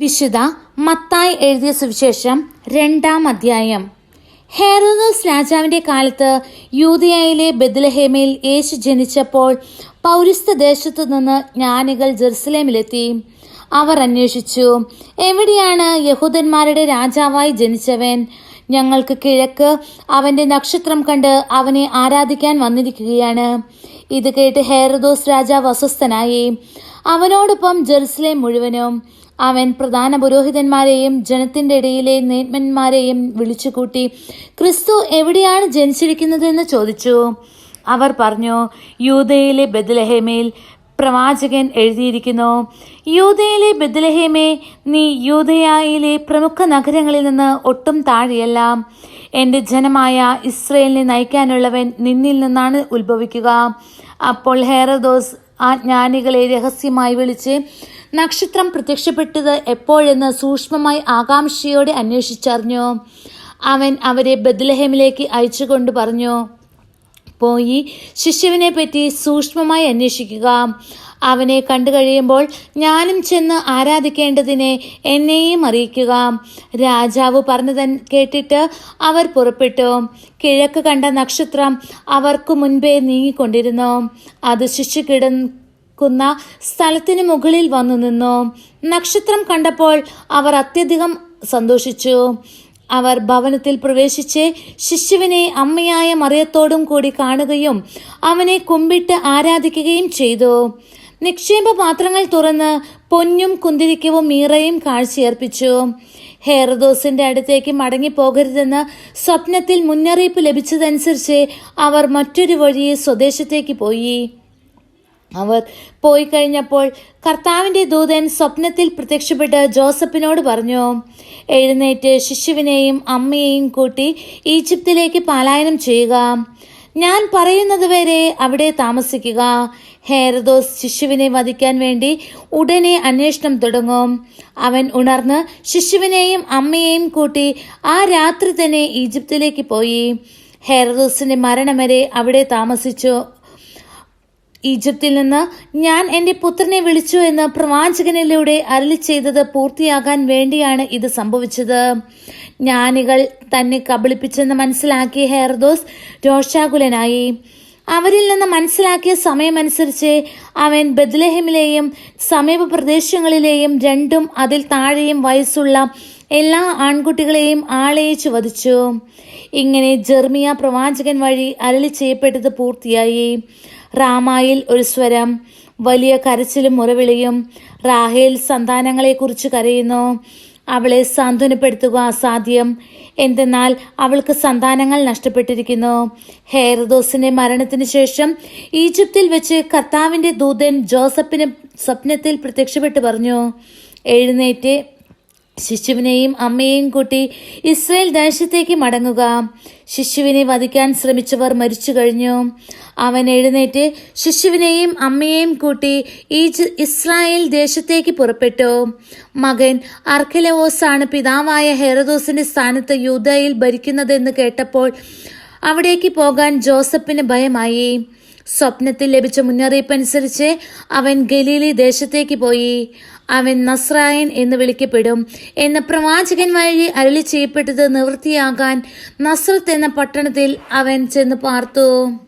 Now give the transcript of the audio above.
വിശുദ്ധ മത്തായി എഴുതിയ സുവിശേഷം രണ്ടാം അധ്യായം. ഹെറോദോസ് രാജാവിന്റെ കാലത്ത് യൂതിയയിലെ ബദലഹേമയിൽ യേശു ജനിച്ചപ്പോൾ പൗരസ്ത്യ ദേശത്തു നിന്ന് ജ്ഞാനികൾ ജെറുസലേമിലെത്തി. അവർ അന്വേഷിച്ചു എവിടെയാണ് യഹൂദന്മാരുടെ രാജാവായി ജനിച്ചവൻ? ഞങ്ങൾക്ക് കിഴക്ക് അവന്റെ നക്ഷത്രം കണ്ട് അവനെ ആരാധിക്കാൻ വന്നിരിക്കുകയാണ് ഇത് കേട്ട് ഹെറദോസ് രാജാവ് അസ്വസ്ഥനായി. അവനോടൊപ്പം ജെറുസലേം മുഴുവനും അവൻ പ്രധാന പുരോഹിതന്മാരെയും ജനത്തിന്റെ ഇടയിലെ നേന്മന്മാരെയും വിളിച്ചുകൂട്ടി ക്രിസ്തു എവിടെയാണ് ജനിച്ചിരിക്കുന്നതെന്ന് ചോദിച്ചു. അവർ പറഞ്ഞു യൂതയിലെ ബദലഹേമയിൽ പ്രവാചകൻ എഴുതിയിരിക്കുന്നു യൂതയിലെ ബദലഹേമേ നീ യൂതയായിലെ പ്രമുഖ നഗരങ്ങളിൽ നിന്ന് ഒട്ടും താഴെയല്ല. എന്റെ ജനമായ ഇസ്രയേലിനെ നയിക്കാനുള്ളവൻ നിന്നിൽ നിന്നാണ് ഉത്ഭവിക്കുക. അപ്പോൾ ഹേറദോസ് ആ ജ്ഞാനികളെ രഹസ്യമായി വിളിച്ച് നക്ഷത്രം പ്രത്യക്ഷപ്പെട്ടത് എപ്പോഴെന്ന് സൂക്ഷ്മമായി ആകാംക്ഷയോടെ അന്വേഷിച്ചറിഞ്ഞു. അവൻ അവരെ ബദ്ലഹേമിലേക്ക് അയച്ചുകൊണ്ട് പറഞ്ഞു പോയി. ശിശുവിനെ പറ്റി സൂക്ഷ്മമായി അന്വേഷിക്കുക. അവനെ കണ്ടു കഴിയുമ്പോൾ ഞാനും ചെന്ന് ആരാധിക്കേണ്ടതിനെ എന്നെയും അറിയിക്കുക. രാജാവ് പറഞ്ഞതൻ കേട്ടിട്ട് അവർ പുറപ്പെട്ടു. കിഴക്ക് കണ്ട നക്ഷത്രം അവർക്ക് മുൻപേ നീങ്ങിക്കൊണ്ടിരുന്നു. അത് ശിശു കിടക്കുന്ന സ്ഥലത്തിന് മുകളിൽ വന്നു നിന്നു. നക്ഷത്രം കണ്ടപ്പോൾ അവർ അത്യധികം സന്തോഷിച്ചു. അവർ ഭവനത്തിൽ പ്രവേശിച്ച് ശിശുവിനെ അമ്മയായ മറിയത്തോടും കൂടി കാണുകയും അവനെ കുമ്പിട്ട് ആരാധിക്കുകയും ചെയ്തു. നിക്ഷേപ പാത്രങ്ങൾ തുറന്ന് പൊന്നും കുന്തിരിക്കവും മീറയും കാഴ്ചയർപ്പിച്ചു. ഹെയർദോസിന്റെ അടുത്തേക്ക് മടങ്ങിപ്പോകരുതെന്ന് സ്വപ്നത്തിൽ മുന്നറിയിപ്പ് ലഭിച്ചതനുസരിച്ച് അവർ മറ്റൊരു വഴിയെ സ്വദേശത്തേക്ക് പോയി. അവർ പോയി കഴിഞ്ഞപ്പോൾ കർത്താവിന്റെ ദൂതൻ സ്വപ്നത്തിൽ പ്രത്യക്ഷപ്പെട്ട് ജോസഫിനോട് പറഞ്ഞു എഴുന്നേറ്റ് ശിശുവിനെയും അമ്മയെയും കൂട്ടി ഈജിപ്തിലേക്ക് പലായനം ചെയ്യുക. ഞാൻ പറയുന്നതുവരെ അവിടെ താമസിക്കുക. ഹേറദോസ് ശിശുവിനെ വധിക്കാൻ വേണ്ടി ഉടനെ അന്വേഷണം തുടങ്ങും. അവൻ ഉണർന്ന് ശിശുവിനെയും അമ്മയെയും കൂട്ടി ആ രാത്രി തന്നെ ഈജിപ്തിലേക്ക് പോയി. ഹേറദോസിന്റെ മരണം വരെ അവിടെ താമസിച്ചു. ഈജിപ്തിൽ നിന്ന് ഞാൻ എന്റെ പുത്രനെ വിളിച്ചു എന്ന് പ്രവാചകനിലൂടെ അരളി ചെയ്തത് പൂർത്തിയാകാൻ വേണ്ടിയാണ് ഇത് സംഭവിച്ചത്. ജ്ഞാനികൾ തന്നെ കബളിപ്പിച്ചെന്ന് മനസ്സിലാക്കിയ ഹെർദോസ് രോഷാകുലനായി. അവരിൽ നിന്ന് മനസ്സിലാക്കിയ സമയമനുസരിച്ച് അവൻ ബദ്ലഹിമിലെയും സമീപ പ്രദേശങ്ങളിലെയും രണ്ടും അതിൽ താഴെയും വയസ്സുള്ള എല്ലാ ആൺകുട്ടികളെയും ആളയച്ചു വധിച്ചു ഇങ്ങനെ ജെർമിയ പ്രവാചകൻ വഴി അരളി ചെയ്യപ്പെട്ടത് പൂർത്തിയായി. റാമായിൽ ഒരു സ്വരം വലിയ കരച്ചിലും മുറവിളിയും റാഹേൽ സന്താനങ്ങളെക്കുറിച്ച് കരയുന്നു. അവളെ സാന്ത്വനപ്പെടുത്തുക അസാധ്യം. എന്തെന്നാൽ അവൾക്ക് സന്താനങ്ങൾ നഷ്ടപ്പെട്ടിരിക്കുന്നു. ഹേറദോസിന്റെ മരണത്തിന് ശേഷം ഈജിപ്തിൽ വെച്ച് കർത്താവിന്റെ ദൂതൻ ജോസഫിന് സ്വപ്നത്തിൽ പ്രത്യക്ഷപ്പെട്ട് പറഞ്ഞു. എഴുന്നേറ്റ് ശിശുവിനെയും അമ്മയെയും കൂട്ടി ഇസ്രയേൽ ദേശത്തേക്ക് മടങ്ങുക. ശിശുവിനെ വധിക്കാൻ ശ്രമിച്ചവർ മരിച്ചു കഴിഞ്ഞു. അവൻ എഴുന്നേറ്റ് ശിശുവിനെയും അമ്മയെയും കൂട്ടി ഈ ഇസ്രായേൽ ദേശത്തേക്ക് പുറപ്പെട്ടു. മകൻ ആണ് പിതാവായ ഹെറദോസിന്റെ സ്ഥാനത്ത് യൂതയിൽ ഭരിക്കുന്നതെന്ന് കേട്ടപ്പോൾ അവിടേക്ക് പോകാൻ ജോസഫിന് ഭയമായി. സ്വപ്നത്തിൽ ലഭിച്ച മുന്നറിയിപ്പ് അനുസരിച്ച് അവൻ ഗലീലി ദേശത്തേക്ക് പോയി. അവൻ നസ്രായൻ എന്ന് വിളിക്കപ്പെടും. എന്ന പ്രവാചകൻ വഴി അരളി ചെയ്യപ്പെട്ടത് നിവൃത്തിയാകാൻ നസ്രത്ത് എന്ന പട്ടണത്തിൽ അവൻ ചെന്ന് പാർത്തു.